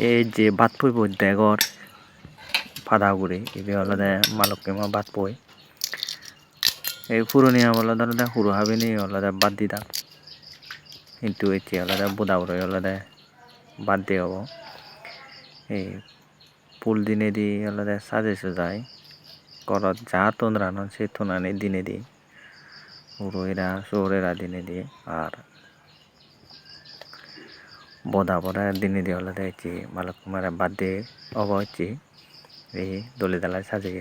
এই যে বাত পইব ডেগর ফাদা করে এবে অলদে মালককে মা বাত পই। এই পুরনি অলদে অলদে হুরু হাবিনি অলদে বাদ দিতা কিন্তু এটি অলদে বুদা বড়ই অলদে বাদ দিয়ে হব। এই পুল দিনে দি অলদে সাজে সুজাই করত যা তোন রানন সে তোনানি দিনে দি। হুরুইরা সৌরেরা দিনে দি। আর অলদে এটি মালক মারা বাদ দিয়ে অব হচ্ছে এই দলে দালায় সাজে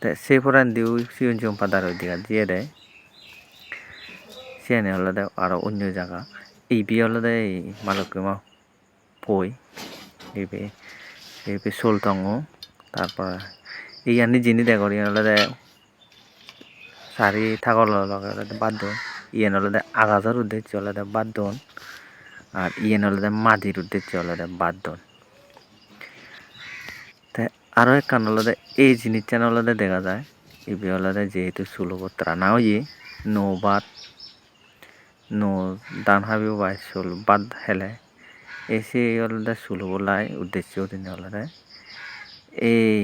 তে সে ফরান দিও সিয়ন চুম পাদার দিকে দিয়ে দেয়। সিয়ানে হলদে আরও অন্য জায়গা এই বি হলদে এই মালককে মা পই এইবে এইবে সোলটঙ্গ তারপর এই আনি জিনি দেখো হলদে সারি থাকল লগে বাদ দন। ইয়ান হলদে আগাজর উদ্দেশ্য হলদে বাদ দন। আর ইয়ান হলদে মাদির উদ্দেশ্য হলদে বাদ দন তে আরও একখান হলদে এই জিনিসটা হলদে দেখা যায় ইবে হলদে যেহেতু সুলভত্রা না হইয়ে নো বাদ, নো দান হাবিও বাই সুল বাদ হেলে। এসে হলদে সুলভলাই উদ্দেশ্য দিন হলদে এই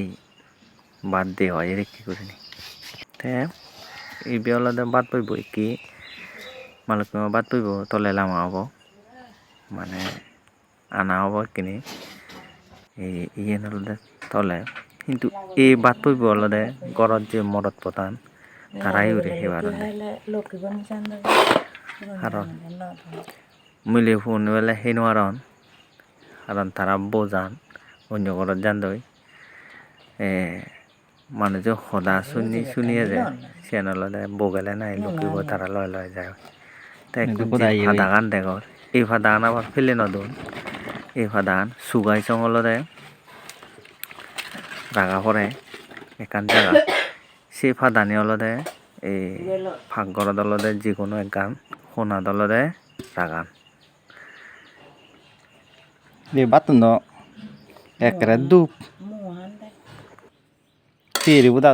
বাদ দিয়ে হয়, এর কি করিনি তে ইবে হলদে বাদ পইব কি? মালিক বাদ পইব, তলে লামা হব। মানে আনা হব কিনি। এই ইয়ে হলদে তলে। কিন্তু এই বাদ পইব হলদে গরত যে মরদ প্রধান তারাই উড়ে সেবার কারণ মিলি ফোন বেলে সেই নোৱাৰণ কাৰণ তাৰা বোজান অন্য ঘৰত জান দই এ যে সদা শুনি শুনিয়ে যায় চেনেলতে বগেলে নাই লুকিব তারা লয় লয় যায়। ফাদাগান দেখর এই ফাদাগান আবার ফেলে নদন এই ফাদাগান সুগাই চঙলতে রাগা পরে একান জায়গা। সেই ফাদানি অলদে এই পাকঘৰত অলদে যিকোনো এক গান। সোনা দলদে রাগান বাতন একরে দুপ। তিরি বুদা